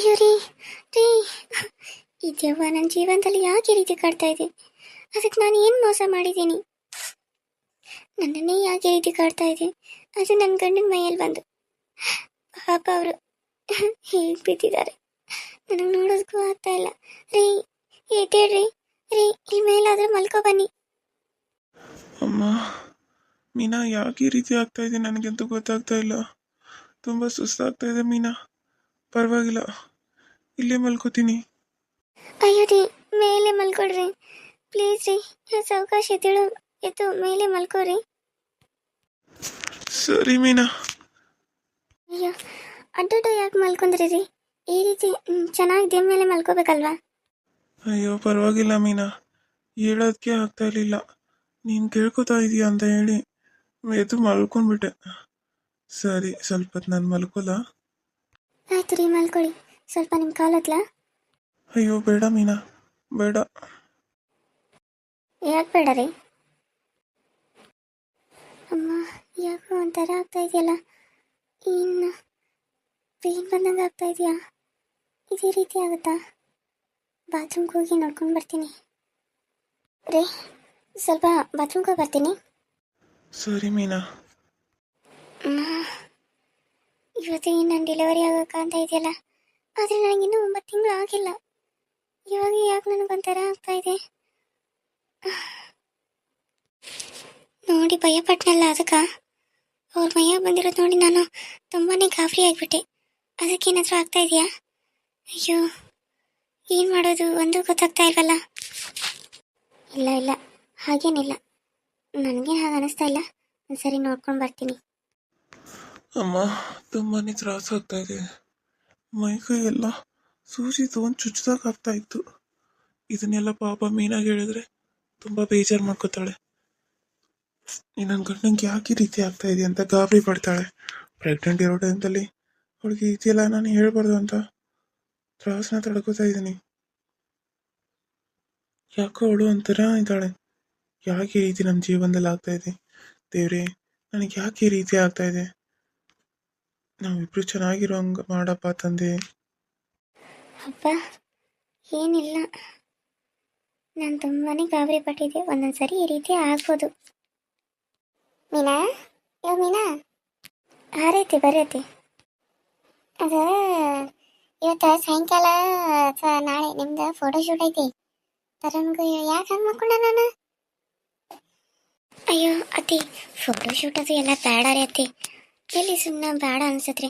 ಅಯ್ಯೋ ರೀ ಈ ದೆವ್ವ ನನ್ನ ಜೀವನದಲ್ಲಿ ಯಾಕೆ ರೀತಿ ಕಾಡ್ತಾ ಇದೆ? ಅದಕ್ಕೆ ನಾನು ಏನು ಮೋಸ ಮಾಡಿದ್ದೀನಿ? ನನ್ನನ್ನೇ ಯಾಕೆ ರೀತಿ ಕಾಡ್ತಾ ಇದೆ? ಅದು ನನ್ನ ಗಂಡನ ಮೈಯಲ್ಲಿ ಬಂದು. ಪಾಪ ಅವರು ಹೇಗೆ ಬಿದ್ದಿದ್ದಾರೆ? ನನಗೆ ನೋಡೋದಕ್ಕೂ ಆಗ್ತಾ ಇಲ್ಲ. ರೀ ಏಟೇಳ್ರಿ ರೀ ಇಲ್ಲಿ ಮೇಲಾದ್ರೆ ಮಲ್ಕೋ ಬನ್ನಿ. ಅಮ್ಮ, ಮೀನಾ ಯಾಕೆ ಈ ರೀತಿ ಆಗ್ತಾ ಇದೆ ನನಗಂತೂ ಗೊತ್ತಾಗ್ತಾ ಇಲ್ಲ. ತುಂಬ ಸುಸ್ತಾಗ್ತಾ ಇದೆ ಮೀನಾ. ಪರವಾಗಿಲ್ಲ. ಇಲ್ಲೇ ಮಲ್ಕೋತೀನಿ. ಅಯ್ಯೋ ರೀ ಮೇಲೆ ಮಲ್ಕೊಡ್ರಿ ಪ್ಲೀಸ್ ರೀ ಸಾವಕಾಶ ಎದ್ದೇಳು ಎದ್ದು ಮೇಲೆ ಮಲ್ಕೋರಿ. ಸರಿ ಮೀನಾ. ಅಯ್ಯೋ ಅಡ್ಡಡ್ಡ ಯಾಕೆ ಮಲ್ಕೊಂಡ್ರಿ ರೀ? ಈ ರೀತಿ ಚೆನ್ನಾಗಿ ದೇ ಮೇಲೆ ಮಲ್ಕೋಬೇಕಲ್ವಾ? ಅಯ್ಯೋ ಪರವಾಗಿಲ್ಲ ಮೀನಾ. ಹೇಳೋದಕ್ಕೆ ಆಗ್ತಾ ಇರಲಿಲ್ಲ. ನೀನು ಕೇಳ್ಕೊತಾ ಇದೀಯ ಅಂತ ಹೇಳಿ ಎದ್ದು ಮಲ್ಕೊಂಡ್ಬಿಟ್ಟೆ. ಸರಿ ಸ್ವಲ್ಪ ಹೊತ್ತು ನಾನು ಮಲ್ಕೋಲ್ಲ ಆಯ್ತು ರೀ ಮಲ್ಕೊಳ್ಳಿ ಸ್ವಲ್ಪ ನಿಮ್ಮ ಕಾಲತ್ಲ ಅಯ್ಯೋ ಬೇಡ ಮೀನಾ ಬೇಡ. ಯಾಕೆ ಬೇಡ ರೀ? ಅಮ್ಮ ಯಾಕೋ ಒಂಥರ ಆಗ್ತಾ ಇದೆಯಲ್ಲ? ಇನ್ನು ಪೇನ್ ಬಂದಂಗೆ ಆಗ್ತಾ ಇದೆಯಾ? ಇದೇ ರೀತಿ ಆಗುತ್ತಾ? ಬಾತ್ರೂಮ್ಗೆ ಹೋಗಿ ನೋಡ್ಕೊಂಡು ಬರ್ತೀನಿ. ರೀ ಸ್ವಲ್ಪ ಬಾತ್ರೂಮ್ಗೆ ಬರ್ತೀನಿ. ಸರಿ ಮೀನಾ. ಇವತ್ತು ನನ್ನ ಡೆಲಿವರಿ ಆಗೋಕೆ ಅಂತ ಇದೆಯಲ್ಲ? ಆದರೆ ನನಗಿನ್ನೂ ಒಂಬತ್ತು ತಿಂಗಳು ಆಗಿಲ್ಲ. ಇವಾಗ ಯಾಕೆ ನನಗೊಂಥರ ಆಗ್ತಾ ಇದೆ? ನೋಡಿ ಭಯಪಟ್ಟನಲ್ಲ ಅದಕ್ಕೆ? ಅವ್ರ ಮೈಯ ಬಂದಿರೋದು ನೋಡಿ ನಾನು ತುಂಬಾ ಗಾಬರಿ ಆಗಿಬಿಟ್ಟೆ. ಅದಕ್ಕೇನಾದರೂ ಆಗ್ತಾ ಇದೆಯಾ? ಅಯ್ಯೋ, ಏನು ಮಾಡೋದು? ಒಂದು ಗೊತ್ತಾಗ್ತಾ ಇಲ್ವಲ್ಲ? ಇಲ್ಲ ಇಲ್ಲ. ಹಾಗೇನಿಲ್ಲ. ನನಗೆ ಹಾಗೆ ಅನಿಸ್ತಾ ಇಲ್ಲ. ಒಂದ್ಸರಿ ನೋಡ್ಕೊಂಡು ಬರ್ತೀನಿ. ಅಮ್ಮ, ತುಂಬಾನೇ ತ್ರಾಸ ಆಗ್ತಾ ಇದೆ. ಮೈಕೈ ಎಲ್ಲ ಸೂಜಿ ತೊಗೊಂಡು ಚುಚ್ಚಿದಾಗ ಆಗ್ತಾ ಇತ್ತು. ಇದನ್ನೆಲ್ಲ ಪಾಪ ಮೀನಾಗಿ ಹೇಳಿದ್ರೆ ತುಂಬ ಬೇಜಾರು ಮಾಡ್ಕೋತಾಳೆ. ನನ್ನ ಗಂಡಂಗೆ ಯಾಕೆ ಈ ರೀತಿ ಆಗ್ತಾ ಇದೆ ಅಂತ ಗಾಬರಿ ಪಡ್ತಾಳೆ. ಪ್ರೆಗ್ನೆಂಟ್ ಇರೋ ಟೈಮ್ದಲ್ಲಿ ಅವಳಿಗೆ ರೀತಿಯೆಲ್ಲ ನಾನು ಹೇಳ್ಬಾರ್ದು ಅಂತ ತ್ರಾಸನ ತಡ್ಕೋತಾ ಇದ್ದೀನಿ. ಯಾಕೋ ಅವಳು ಒಂಥರ ಇದ್ದಾಳೆ. ಯಾಕೆ ಈ ರೀತಿ ನಮ್ಮ ಜೀವನದಲ್ಲಿ ಆಗ್ತಾ ಇದೆ? ದೇವ್ರೆ, ನನಗೆ ಯಾಕೆ ಈ ರೀತಿ ಆಗ್ತಾ ಇದೆ? ನಾವಿಬ್ರು ಚೆನ್ನಾಗಿರೋ ಹಂಗೆ ಮಾಡಪ್ಪ ತಂದೆ. ಅಪ್ಪ, ಏನಿಲ್ಲ. ನಾನು ತುಂಬಾನೇ ಗಾಬರಿ ಪಟ್ಟಿದ್ದೆ ಒಂದೊಂದ್ಸರಿ ಈ ರೀತಿ ಆಗ್ಬೋದು. ಮೀನಾ? ಯೋ ಮೀನಾ? ಆರೈತಿ ಬರೈತಿ. ಅದ, ಇವತ್ತು ಸಾಯಂಕಾಲ ಅಥವಾ ನಾಳೆ ನಿಮ್ದು ಫೋಟೋ ಶೂಟ್ ಐತಿ. ತರನ್ಗೂ ಯಾಕೆ ಹಂಗೆ ಮಾಡ್ಕೊಂಡ ನಾನು? ಅಯ್ಯೋ, ಅತ್ತಿ ಫೋಟೋ ಶೂಟ್ ಅದು ಎಲ್ಲ ಬೇಡ ರೀ ಅತ್ತಿ. ಎಲ್ಲಿ ಸುಮ್ಮನೆ ಬೇಡ ಅನ್ಸತ್ರಿ?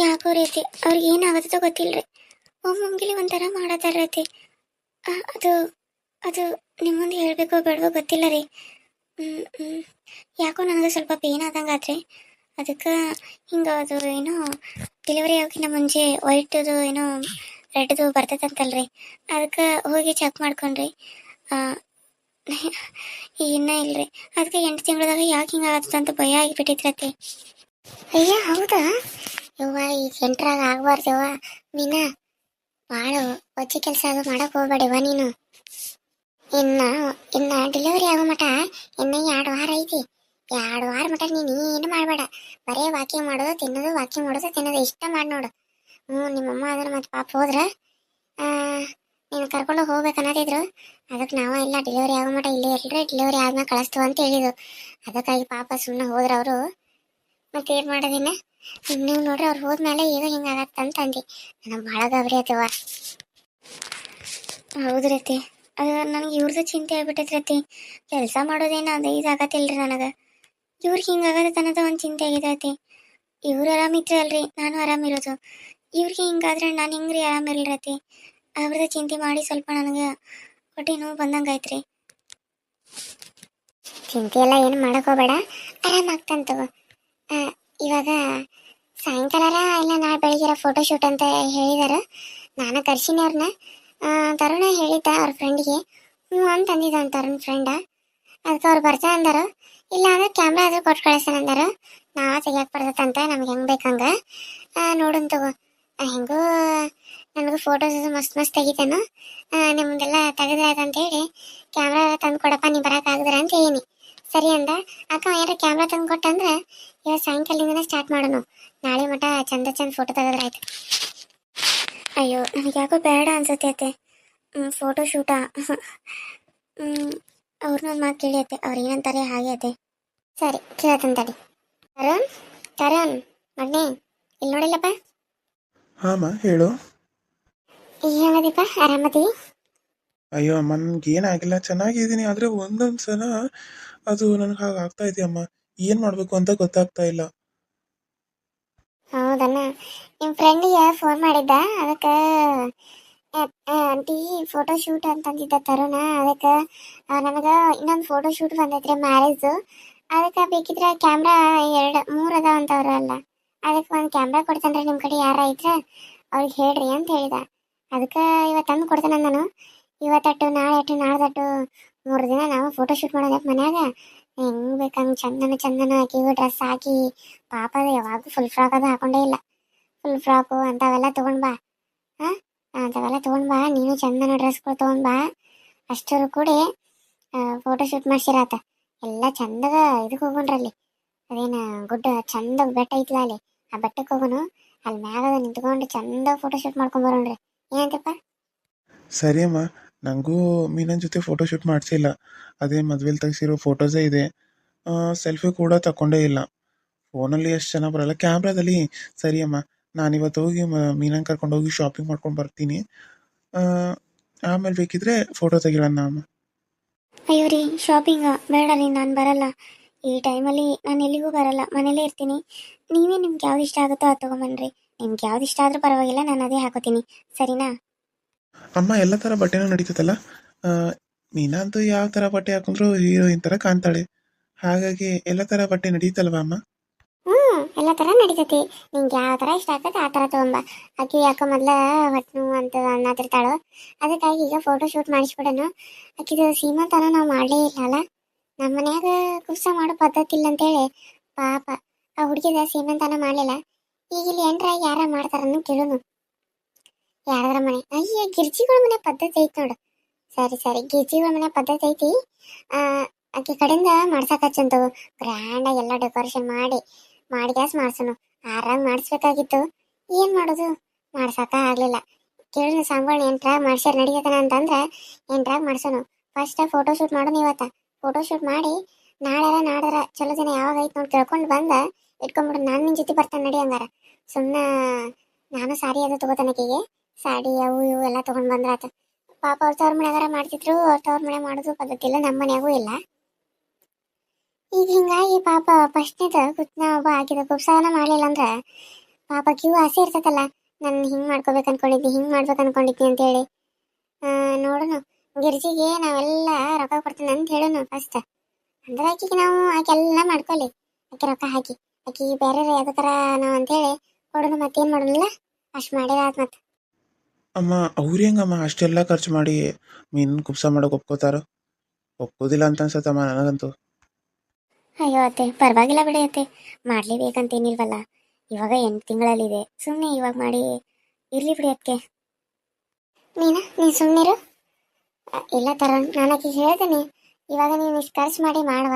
ಯಾಕೋ ರೀತಿ ಅವ್ರಿಗೆ ಏನಾಗುತ್ತೋ ಗೊತ್ತಿಲ್ರಿ. ಒಮ್ಮೊಮ್ಗಿಲಿ ಒಂಥರ ಮಾಡತ್ತಾರ ರೀತಿ ಅದು ಅದು ನಿಮ್ಮ ಮುಂದೆ ಹೇಳಬೇಕೋ ಬೇಡವೋ ಗೊತ್ತಿಲ್ಲ ರೀ. ಯಾಕೋ ನನಗೆ ಸ್ವಲ್ಪ ಪೇನ್ ಆದಂಗೆ ಆತ್ರಿ. ಅದಕ್ಕೆ ಹಿಂಗೆ ಅದು ಏನೋ ಡೆಲಿವರಿ ಆಗೋಕ್ಕಿಂತ ಮುಂಚೆ ವೈಟದು ಏನೋ ರೆಡ್ದು ಬರ್ತೈತಂತಲ್ರಿ. ಅದಕ್ಕೆ ಹೋಗಿ ಚೆಕ್ ಮಾಡ್ಕೊಂಡ್ರಿ. ಇನ್ನೂ ಇಲ್ರಿ. ಅದಕ್ಕೆ ಎಂಟು ತಿಂಗಳದಾಗ ಯಾಕೆ ಹಿಂಗೆ ಅಂತ ಭಯ ಆಗಿಬಿಟ್ಟಿದ್ರತ್ತೆ ಅಯ್ಯ, ಹೌದಾ? ಯವ್ವ, ಈ ಸೆಂಟ್ರಾಗ ಆಗ್ಬಾರ್ದವ್ವ ಮೀನಾ ಭಾಳ ಒಚ್ಚಿ ಕೆಲಸ ಅದು ಮಾಡಕ್ ಹೋಗ್ಬೇಡವ ನೀನು. ಇನ್ನ ಇನ್ನ ಡೆಲಿವರಿ ಆಗೋ ಮಟ ಇನ್ನ ಎರಡು ವಾರ ಐತಿ. ಎರಡು ವಾರ ಮಟ ನೀನು ಏನು ಮಾಡಬೇಡ. ಬರೇ ವಾಕಿಂಗ್ ಮಾಡೋದು, ತಿನ್ನೋದು ವಾಕಿಂಗ್ ಮಾಡೋದು, ತಿನ್ನೋದು ಇಷ್ಟ ಮಾಡಿ ನೋಡು. ಹ್ಞೂ ನಿಮ್ಮಮ್ಮ ಅದನ್ನ ಮತ್ತೆ ಪಾಪ ಹೋದ್ರೆ ನೀನು ಕರ್ಕೊಂಡು ಹೋಗ್ಬೇಕು ಅನ್ನೋದಿದ್ರು. ಅದಕ್ಕೆ ನಾವು ಇಲ್ಲ ಡೆಲಿವರಿ ಆಗೋ ಮಟ ಇಲ್ಲೇ ಇಲ್ರಿ ಡೆಲಿವರಿ ಆದ್ಮೇಲೆ ಕಳಿಸ್ತು ಅಂತ ಹೇಳಿದ್ರು. ಅದಕ್ಕಾಗಿ ಪಾಪ ಸುಮ್ಮನೆ ಹೋದ್ರೆ ಅವರು. ಮತ್ತೆ ಏನು ಮಾಡೋದಿಲ್ಲ ನೀವು ನೋಡ್ರಿ ಅವ್ರು ಹೋದ್ಮೇಲೆ ಈಗ ಹಿಂಗಾಗತ್ತಂತ ಅಂದಿ. ನಾನು ಭಾಳ ಗಾಬರಿ ಆತವ ಹೌದು ರೀತಿ. ಅದು ನನಗೆ ಇವ್ರದ್ದು ಚಿಂತೆ ಆಗ್ಬಿಟ್ಟೈತೆ ರೀತಿ. ಕೆಲಸ ಮಾಡೋದೇನು ಅದು ಇದಾಗತ್ತಿಲ್ರಿ ನನಗೆ. ಇವ್ರಿಗೆ ಹಿಂಗಾಗತ್ತೆ ಅನ್ನೋದು ಒಂದು ಚಿಂತೆ ಆಗಿದೈತಿ ಇವ್ರು ಆರಾಮಿದ್ರೆ ಅಲ್ರಿ, ನಾನು ಆರಾಮಿರೋದು ಇವ್ರಿಗೆ ಹಿಂಗಾದ್ರೆ ನಾನು ಹಿಂಗ್ರಿ ಆರಾಮಿರ್ಲಿರತಿ ಅವ್ರದ್ದು ಚಿಂತೆ ಮಾಡಿ ಸ್ವಲ್ಪ ನನಗೆ ಹೊಟ್ಟೆ ನೋವು ಬಂದಂಗೆ ಚಿಂತೆ ಎಲ್ಲ ಏನು ಮಾಡಕೋಬೇಡ ಆರಾಮಾಗ್ತಾನೆ ಇವಾಗ ಸಾಯಂಕಾಲ ಇಲ್ಲ ನಾಳೆ ಬೆಳಿಗ್ಗೆ ಫೋಟೋ ಶೂಟ್ ಅಂತ ಹೇಳಿದಾರ. ನಾನು ಕರ್ಸಿನಿ ಅವ್ರನ್ನ ತರುಣ ಹೇಳಿದ್ದ ಅವ್ರ ಫ್ರೆಂಡಿಗೆ ಹ್ಞೂ ಅಂತ ಅಂದಿದ್ದ ಅವ್ನ್ ತರುಣ್ ಫ್ರೆಂಡ ಅದಕ್ಕೆ ಅವ್ರು ಬರ್ತಾ ಅಂದರು. ಇಲ್ಲ ಅಂದ್ರೆ ಕ್ಯಾಮ್ರಾ ಆದರೂ ಕೊಟ್ಟು ಕಳಿಸ್ತಾನೆ ಅಂದರು. ನಾವ ತೆಗಿಯಕ್ ಬರ್ತದಂತ ನಮ್ಗೆ ಹೆಂಗೆ ಬೇಕಂಗೆ ನೋಡೋಣ ತಗೋ. ಹೆಂಗೂ ನನಗೂ ಫೋಟೋಸ್ ಮಸ್ತ್ ಮಸ್ತ್ ತೆಗಿತಾನು. ತೆಗೆದ್ರಾಯ್ತು ಅಂತ ಹೇಳಿ ಕ್ಯಾಮ್ರಾ ತಂದು ಕೊಡಪ್ಪ ನೀ ಬರೋಕ್ಕಾಗದ್ರ ಅಂತ ಹೇಳಿನಿ. ಸರಿ ಅಂದ. ಅಕ್ಕ ಏನಾರ ಕ್ಯಾಮ್ರಾ ತಂದು ಕೊಟ್ಟಂದ್ರೆ ಇವತ್ತು ಸಾಯಂಕಾಲದಿಂದನೇ ಸ್ಟಾರ್ಟ್ ಮಾಡೋಣ ನಾಳೆ ಮಟ ಚಂದ ಚಂದ ಫೋಟೋ ತೆಗೆದ್ರಾಯ್ತು ಅಯ್ಯೋ ನನಗೆ ಯಾಕೋ ಬೇಡ ಅನ್ಸುತ್ತೆ ಅತ್ತೆ. ಫೋಟೋ ಶೂಟಾ ಅವ್ರನ್ನೊಂದು ಮಾತು ಕೇಳಿ ಅತ್ತೆ. ಅವ್ರು ಏನಂತಾರೆ ಹಾಗೆ ಅತ್ತೆ. ಸರಿ ಕೇಳತ್ತಂತ ತಡಿ. ತರುಣ್ ತರುಣ್ ಮಗನೇ ಇಲ್ಲಿ ನೋಡಿಲ್ಲಪ್ಪ? ಹಾಂ ಹೇಳು. ಏನದೀಪ ಆರಾಮದಿ? ಅಯ್ಯೋ ಅಮ್ಮ ನನ್ಗೆ ಏನಾಗಿಲ್ಲ. ಚೆನ್ನಾಗಿದ್ದೀನಿ ಆದರೆ ಒಂದೊಂದು ಸಲ ಅದು ನನಗೆ ಹಾಗೆ ಆಗ್ತಾ ಇದೆ ಅಮ್ಮ. ಏನು ಮಾಡಬೇಕು ಅಂತ ಗೊತ್ತಾಗ್ತಾ ಇಲ್ಲ. ಹೌದಣ್ಣ. ನಿಮ್ಮ ಫ್ರೆಂಡಿಗೆ ಫೋನ್ ಮಾಡಿದ್ದ? ಅದಕ್ಕೆ ಆಂಟಿ ಫೋಟೋ ಶೂಟ್ ಅಂತಂದಿದ್ದ ತರುಣ. ಅದಕ್ಕೆ ನನಗೆ ಇನ್ನೊಂದು ಫೋಟೋ ಶೂಟ್ ಬಂದೈತ್ರಿ ಮ್ಯಾರೇಜು ಅದಕ್ಕೆ ಬೇಕಿದ್ರೆ ಕ್ಯಾಮ್ರಾ ಎರಡು, ಮೂರು ಅದಾವ ಅಂತವ್ರು ಅಲ್ಲ. ಅದಕ್ಕೆ ಒಂದು ಕ್ಯಾಮ್ರಾ ಕೊಡ್ತಾನ್ರಿ ನಿಮ್ಮ ಕಡೆ ಯಾರ ಇದ್ರೆ? ಅವ್ರಿಗೆ ಹೇಳ್ರಿ ಅಂತ ಹೇಳಿದ. ಅದಕ್ಕೆ ಇವತ್ತು ತಂದು ಕೊಡ್ತಾನೆ ನಾನು ಇವತ್ತಟ್ಟು ನಾಳೆ ಅಟ್ಟು ನಾಳ್ದಟ್ಟು ಮೂರು ದಿನ ನಾವು ಫೋಟೋ ಶೂಟ್ ಮಾಡೋದಕ್ಕೆ ಮನ್ಯಾಗ? ಹೆಂಗ್ ಬೇಕಂಗ್ ಚಂದನ ಚಂದನ ಹಾಕಿ ಡ್ರೆಸ್ ಹಾಕಿ. ಪಾಪ ಅದು ಯಾವಾಗೂ ಫುಲ್ ಫ್ರಾಕ್ ಅದು ಹಾಕೊಂಡೇ ಇಲ್ಲ. ಫುಲ್ ಫ್ರಾಕು ಅಂಥವೆಲ್ಲ ತಗೊಂಡ್ ಬಾ. ಹಾ? ಅಂಥವೆಲ್ಲ ತಗೊಂಡ್ ಬಾ. ನೀನು ಚಂದನ ಡ್ರೆಸ್ಗಳು ತಗೊಂಡ್ ಬಾ. ಅಷ್ಟರು ಕೂಡಿ ಫೋಟೋ ಶೂಟ್ ಮಾಡ್ಸಿರಾತ. ಎಲ್ಲ ಚಂದದ ಇದಕ್ಕೆ ಅಲ್ಲಿ. ಅದೇನ ಗುಡ್ಡ ಚಂದ ಬೆಟ್ಟ ಐತ್ಲ ಅಲ್ಲಿ. ಆ ಬೆಟ್ಟಕ್ಕೆ ಹೋಗೋನು. ಅಲ್ಲಿ ಮ್ಯಾಗ ನಿಂತ್ಕೊಂಡು ಚಂದ ಫೋಟೋ ಶೂಟ್ ಮಾಡ್ಕೊಂಡ್ ಬರೋಣ್ರಿ. ಏನಂತಪ್ಪ? ಸರಿ ಅಮ್ಮ. ನನಗೂ ಮೀನನ್ ಜೊತೆ ಫೋಟೋ ಶೂಟ್ ಮಾಡಿಸಿಲ್ಲ ಅದೇ ಮದುವೆಲಿ ತೆಗೆಸಿರೋ ಫೋಟೋಸೇ ಇದೆ. ಸೆಲ್ಫಿ ಕೂಡ ತಗೊಂಡೇ ಇಲ್ಲ. ಫೋನಲ್ಲಿ ಎಷ್ಟು ಚೆನ್ನಾಗಿ ಬರಲ್ಲ. ಕ್ಯಾಮ್ರಾದಲ್ಲಿ ಸರಿ ಅಮ್ಮ, ನಾನಿವತ್ತು ಹೋಗಿ ಮೀನನ್ ಕರ್ಕೊಂಡು ಹೋಗಿ ಶಾಪಿಂಗ್ ಮಾಡ್ಕೊಂಡು ಬರ್ತೀನಿ. ಆಮೇಲೆ ಬೇಕಿದ್ರೆ ಫೋಟೋ ತೆಗಿಲಣ್ಣ ಅಮ್ಮ. ಅಯ್ಯೋ ರೀ ಶಾಪಿಂಗ್ ಬೇಡ ರೀ, ನಾನು ಬರಲ್ಲ. ಈ ಟೈಮಲ್ಲಿ ನಾನು ಎಲ್ಲಿಗೂ ಬರಲ್ಲ. ಮನೇಲೇ ಇರ್ತೀನಿ. ನೀವೇ ನಿಮ್ಗೆ ಯಾವ್ದು ಇಷ್ಟ ಆಗುತ್ತೋ ಅದು ತೊಗೊಂಬನ್ರಿ. ನಿಮ್ಗೆ ಯಾವ್ದು ಇಷ್ಟ ಆದರೂ ಪರವಾಗಿಲ್ಲ, ನಾನು ಅದೇ ಹಾಕೋತೀನಿ. ಸರಿನಾ? ಅಮ್ಮ, ಎಲ್ಲ ತರ ಬಟ್ಟೆನೂ ನಡೀತದಲ್ಲ? ನೀನಂತೂ ಯಾವ ತರ ಬಟ್ಟೆ ಹಾಕೊಂಡ್ರು ಹೀರೋಯಿನ್ ತರ ಕಾಣ್ತಾಳೆ. ಹಾಗಾಗಿ ಎಲ್ಲ ತರ ಬಟ್ಟೆ ನಡೀತಲ್ವಾ ಅಮ್ಮ? ಹ್ಮ್, ಎಲ್ಲ ತರ ನಡೀತೈತಿ. ನಿಂಗೆ ಯಾವ ತರ ಇಷ್ಟ ಆಗ್ತದೆ ಆ ತರ ತಗೊಂಬ. ಆಕಿ ಯಾಕೋ ಮೊದ್ಲ ಹೊಟ್ಟು ಅಂತ ಅನ್ನತಿರ್ತಾಳು. ಅದಕ್ಕಾಗಿ ಈಗ ಫೋಟೋ ಶೂಟ್ ಮಾಡಿಸ್ಬಿಡೋಣ. ಆಕಿದು ಸೀಮಂತನ ನಾವು ಮಾಡಲೇ ಇಲ್ಲ ಅಲ್ಲ ನಮ್ಮ ಮನ್ಯಾಗ ಕುಸ ಮಾಡೋ ಪದ್ಧತಿ ಇಲ್ಲ ಅಂತೇಳಿ. ಪಾಪ, ಆ ಹುಡುಗಿದ ಸೀಮಂತನ ಮಾಡಲಿಲ್ಲ. ಈಗ ಇಲ್ಲಿ ಏನ್ರ ಯಾರ ಮಾಡ್ತಾರನ್ನು ಕೇಳೋನು. ಯಾರಾದ್ರ ಮನೆ ಅಯ್ಯ, ಗಿರ್ಜಿಗಳ ಮನೆ ಪದ್ಧತಿ ಐತಿ ನೋಡು. ಸರಿ ಸರಿ. ಗಿರ್ಜಿಗಳ ಮನೆ ಪದ್ಧತಿ ಐತಿ. ಆಕೆ ಕಡೆಯಿಂದ ಗ್ರ್ಯಾಂಡ್ ಆಗಿ ಎಲ್ಲ ಡೆಕೋರೇಷನ್ ಮಾಡಿ ಮಾಡಿ ಗ್ಯಾಸ್ ಮಾಡ್ಸೋನು. ಆರಾಮ್ ಮಾಡಿಸ್ಬೇಕಾಗಿತ್ತು. ಏನ್ ಮಾಡೋದು? ಮಾಡ್ಸಕ ಆಗ್ಲಿಲ್ಲ. ಕೇಳಿದ ಸಾಂಬಾಳ್ ಎಂಟ್ರಾಗ ಮಾಡ್ಸ್ಯಾರ ನಡೀತನ ಅಂತಂದ್ರ ಎಂಟ್ರಾಗ ಮಾಡ್ಸೋನು? ಫಸ್ಟ್ ಫೋಟೋ ಶೂಟ್ ಮಾಡೋನು ಇವತ್ತ. ಫೋಟೋ ಶೂಟ್ ಮಾಡಿ, ನಾಳೆರ ನಾಡರ ಚಲೋ ದಿನ ಯಾವಾಗ ಐತ್ ನೋಡಿ ಕೇಳ್ಕೊಂಡು ಬಂದ ಇಟ್ಕೊಂಡ್ಬಿಡು ನಾನು ನಿನ್ ಜೊತೆ ಬರ್ತಾನೆ ನಡಿ ಹಂಗಾರ. ಸುಮ್ಮನ ನಾನು ಸಾರಿ ಅದು ತಗೋತಾನಕಿಗೆ ಸಾಡಿ ಅವು ಇವು ಎಲ್ಲ ತಗೊಂಡ್ ಬಂದ್ರಾತ. ಪಾಪ ಅವ್ರ ತವ್ರ ಮನೆಯಾಗಾರ ಮಾಡ್ತಿದ್ರು ಅವ್ರ ತವ್ರ ಮನೆ ಮಾಡೋದು ಪದ್ಧತಿ ಇಲ್ಲ ನಮ್ಮ ಮನೆಯಾಗೂ ಇಲ್ಲ. ಈಗ ಹಿಂಗಾಗಿ ಪಾಪ ಫಸ್ಟ್ನೇದ ಕುತ್ನ ಒಬ್ಬ ಹಾಕಿದ ಕುಪ್ಸಾನ ಮಾಡಲಿಲ್ಲ ಅಂದ್ರ ಪಾಪ ಕ್ಯೂ ಆಸೆ ಇರ್ತತಲ್ಲ ನಾನು ಹಿಂಗ್ ಮಾಡ್ಕೋಬೇಕು ಅನ್ಕೊಂಡಿದ್ದೆ ಹಿಂಗ್ ಮಾಡ್ಬೇಕು ಅಂತ ಹೇಳಿ. ಆ, ನೋಡೋಣ ಗಿರ್ಜಿಗೆ ನಾವೆಲ್ಲ ರೊಕ್ಕ ಕೊಡ್ತೀನಿ ಅಂತ ಹೇಳೋಣ ಫಸ್ಟ್ ಅಂದ್ರೆ ಆಕಿಗೆ ನಾವು ಆಕೆಲ್ಲ ಮಾಡ್ಕೊಳ್ಳಿ ಆಕೆ ರೊಕ್ಕ ಹಾಕಿ ಆಕಿ ಬೇರೆ ಯಾವ್ದಕ್ಕಾರ ನಾವು ಅಂತೇಳಿ ಕೊಡೋಣ ಮತ್ತೇನು ಮಾಡೋಣ ಅಷ್ಟು ಮಾಡಿರ ಆತ್ ಮತ್ ಅಮ್ಮ, ಅವ್ರು ಹೆಂಗಮ್ಮ ಅಷ್ಟೆಲ್ಲ ಖರ್ಚು ಮಾಡಿ ಮೀನು ಕುಪ್ಸ ಮಾಡೋಕೆ ಒಪ್ಕೋತಾರ? ಒಪ್ಕೋದಿಲ್ಲ ಅಂತ ಅನ್ಸತ್ತಮ್ಮ ನನಗಂತೂ. ಅಯ್ಯೋ ಅತ್ತೆ, ಪರವಾಗಿಲ್ಲ ಬಿಡಿ ಅತ್ತೆ. ಮಾಡ್ಲೇಬೇಕಂತೇನಿಲ್ವಲ್ಲ ಇವಾಗ ಎಂಟು ತಿಂಗಳಲ್ಲಿದೆ. ಸುಮ್ಮನೆ ಇವಾಗ ಮಾಡಿ ಇರಲಿ ಬಿಡಿ ಅದಕ್ಕೆ ನೀನಾ ನೀನು ಸುಮ್ಮನಿರು ಇಲ್ಲ ತರ ನಾನು ಆಕಿಗೆ ಹೇಳ್ತೀನಿ. ಇವಾಗ ನೀನು ಇಷ್ಟು ಖರ್ಚು ಮಾಡಿ ಮಾಡುವ.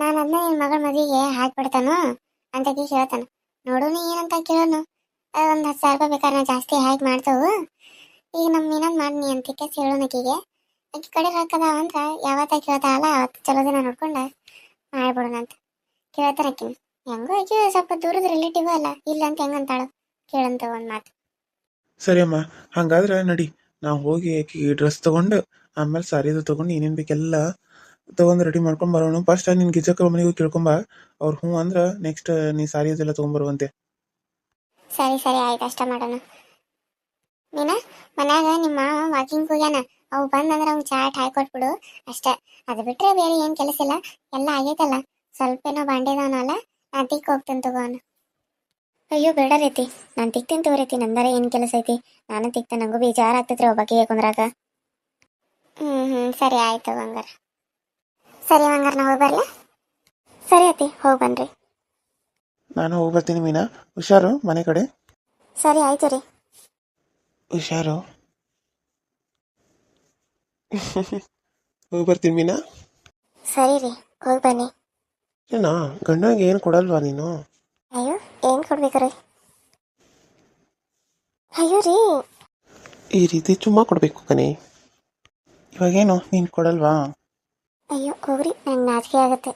ನಾನು ಅದನ್ನ ನಿನ್ನ ಮಗಳ ಮದುವೆಗೆ ಹಾಕ್ಬಿಡ್ತಾನೋ ಅಂತ ಹೇಳ್ತಾನೆ. ನೋಡು ನೀ ಏನಂತ ಕೇಳೋನು. ಒಂದು ಹತ್ತು ಸಾವಿರ ರೂಪಾಯಿ ಬೇಕಾದ್ರೆ ಜಾಸ್ತಿ ಹಾಕಿ ಮಾಡ್ತೇವೆ. ಈಗ ನಮ್ಮ ಮಾಡ್ನಿ ಅಂತ ಕೇಳೋಣ ಆಕಿಗೆ ಆಕಿ ಕಡೆ ರೊಕ್ಕ ಅಂದ್ರೆ ಯಾವತ್ತ ಕೇಳ್ತಾಳಲ್ಲ ಅವತ್ತು ಚಲೋ ದಿನ ನೋಡ್ಕೊಂಡ ಮಾಡ್ಬಿಡೋಣ ಅಂತ ಕೇಳ್ತಾರ ಆಕಿನ ಹೆಂಗೋ ಆಕಿ ಸ್ವಲ್ಪ ದೂರದ ರಿಲೇಟಿವ್ ಅಲ್ಲ, ಇಲ್ಲ ಅಂತ ಹೆಂಗಂತಾಳು ಕೇಳಂತ ಒಂದ್ ಮಾತು. ಸರಿ ಅಮ್ಮ, ಹಂಗಾದ್ರೆ ನಡಿ, ನಾವು ಹೋಗಿ ಆಕಿಗೆ ಡ್ರೆಸ್ ತಗೊಂಡು, ಆಮೇಲೆ ಸಾರಿದು ತಗೊಂಡು ಏನೇನು ಬೇಕೆಲ್ಲ ತಗೊಂಡು ರೆಡಿ ಮಾಡ್ಕೊಂಡು ಬರೋಣ. ಫಸ್ಟ್ ನಿನ್ ಗಿಜಕ್ಕ ಮನೆಗೂ ಕೇಳ್ಕೊಂಬ, ಅವ್ರು ಹ್ಞೂ ಅಂದ್ರೆ ನೆಕ್ಸ್ಟ್ ನೀ ಸಾರಿ ಅದೆಲ್ಲ ತೊಗೊಂಬರುವಂತೆ ಸರಿ ಸರಿ, ಆಯ್ತು, ಅಷ್ಟ ಮಾಡೋಣ. ನೀನ ಮನ್ಯಾಗ ನಿಮ್ಮ ವಾಕಿಂಗ್ ಹೋಗ್ಯಾನ. ಅವು ಬಂದಂದ್ರೆ ಅವ್ನು ಚಾಟ್ ಹಾಕೊಟ್ಬಿಡು, ಅಷ್ಟೇ. ಅದು ಬಿಟ್ರೆ ಬೇರೆ ಏನು ಕೆಲಸ ಇಲ್ಲ. ಎಲ್ಲ ಆಗೈತಲ್ಲ. ಸ್ವಲ್ಪ ಏನೋ ಬಾಂಡೆದವನಲ್ಲ ನಾನು ತಿಕ್ ಹೋಗ್ತೀನಿ ತಗೋನು ಅಯ್ಯೋ, ಬೇಡ ರೀತಿ. ನಾನು ತಿಕ್ತೀನಿ ತಗೋರೈತಿ ನಂದರ ಏನು ಕೆಲಸ ಐತಿ. ನಾನು ತಿಕ್ತ ನಂಗೂ ಬೇಜಾರಾಗ್ತೈತ್ರಿ ಒಬ್ಬಾಕಿಗೆ ಕುಂದ್ರಾಗ ಹ್ಞೂ ಹ್ಞೂ ಸರಿ, ಆಯ್ತು ಹಂಗಾರ ಸರಿ ಹಂಗಾರ ನಾವು ಹೋಗಿ ಸರಿ ಅತಿ ಹೋಗಿ ಬನ್ರಿ. ನಾನು ಹೋಗಿ ಬರ್ತೀನಿ ಮೀನಾ. ಹುಷಾರು ಮನೆ ಕಡೆ? ಸರಿ ಆಯ್ತು ರೀ. ಹುಷಾರು? ಹೋಗಿ ಬರ್ತೀನಿ ಮೀನಾ. ಸರಿ ರೀ ಹೋಗಿ ಬನ್ನಿ. ಏನಾ ಗಂಡನಿಗೆ ಏನು ಕೊಡಲ್ವಾ ನೀನು? ಅಯ್ಯೋ ಏನು ಕೊಡ್ಬೇಕ್ರಿ ಅಯ್ಯೋ ರೀ. ಈ ರೀತಿ ಚುಮ್ಮ ಕೊಡಬೇಕು ಕಣೆ. ಇವಾಗೇನು ನೀನು ಕೊಡಲ್ವಾ? ಅಯ್ಯೋ ಹೋಗ್ರಿ ನಂಗೆ ನಾಚಿಕೆ ಆಗುತ್ತೆ.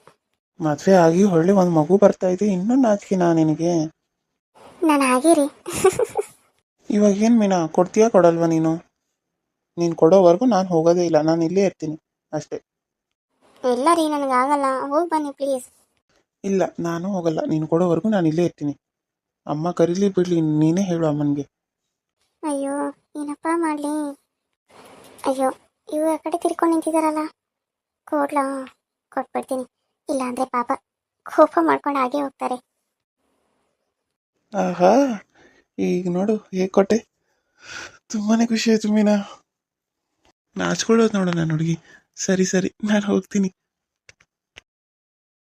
ಮದುವೆ ಆಗಿ ಹೊಳ್ಳಿ ಒಂದು ಮಗು ಬರ್ತಾ ಇದೆ ಇನ್ನೂ ನಾಚಿಕೆನಾ ನಿನಗೆ. ನಾನು ಆಗಿರಿ. ಇವಾಗ ಏನು ಮೀನಾ ಕೊಡ್ತೀಯಾ ಕೊಡಲ್ವಾ ನೀನು? ನೀನು ಕೊಡೋವರೆಗೂ ನಾನು ಹೋಗೋದೇ ಇಲ್ಲ ನಾನು ಇಲ್ಲೇ ಇರ್ತೀನಿ ಅಷ್ಟೇ. ಇಲ್ಲ ರೀ ನನಗೆ ಆಗಲ್ಲ. ಹೋಗಿ ಬನ್ನಿ ಪ್ಲೀಸ್. ಇಲ್ಲ ನಾನು ಹೋಗಲ್ಲ ನೀನು ಕೊಡೋವರೆಗೂ ನಾನು ಇಲ್ಲೇ ಇರ್ತೀನಿ. ಅಮ್ಮ ಕರೀಲಿ ಬಿಡ್ಲಿ ನೀನೇ ಹೇಳು ಅಮ್ಮನಿಗೆ. ಅಯ್ಯೋ ಏನಪ್ಪ ಮಾಡಲಿ? ಅಯ್ಯೋ ಇವು ಆ ಕಡೆ ತಿರ್ಕೊಂಡು ನಿಂತಿದಾರಲ್ಲ. ಕೊಡ್ಲಾ? ಕೊಟ್ಬಿಡ್ತೀನಿ. ಇಲ್ಲ ಅಂದರೆ ಪಾಪ ಕೋಪ ಮಾಡ್ಕೊಂಡು ಹಾಗೆ ಹೋಗ್ತಾರೆ. ಆಹಾ, ಈಗ ನೋಡು ಹೇಗೆ ಕೊಟ್ಟೆ. ತುಂಬಾನೇ ಖುಷಿ ಆಯ್ತು ಮೀನಾ. ನಾಚ್ಕೊಳ್ಳೋದು ನೋಡು ನಾನು ಹುಡುಗಿ. ಸರಿ ಸರಿ, ನಾನು ಹೋಗ್ತೀನಿ.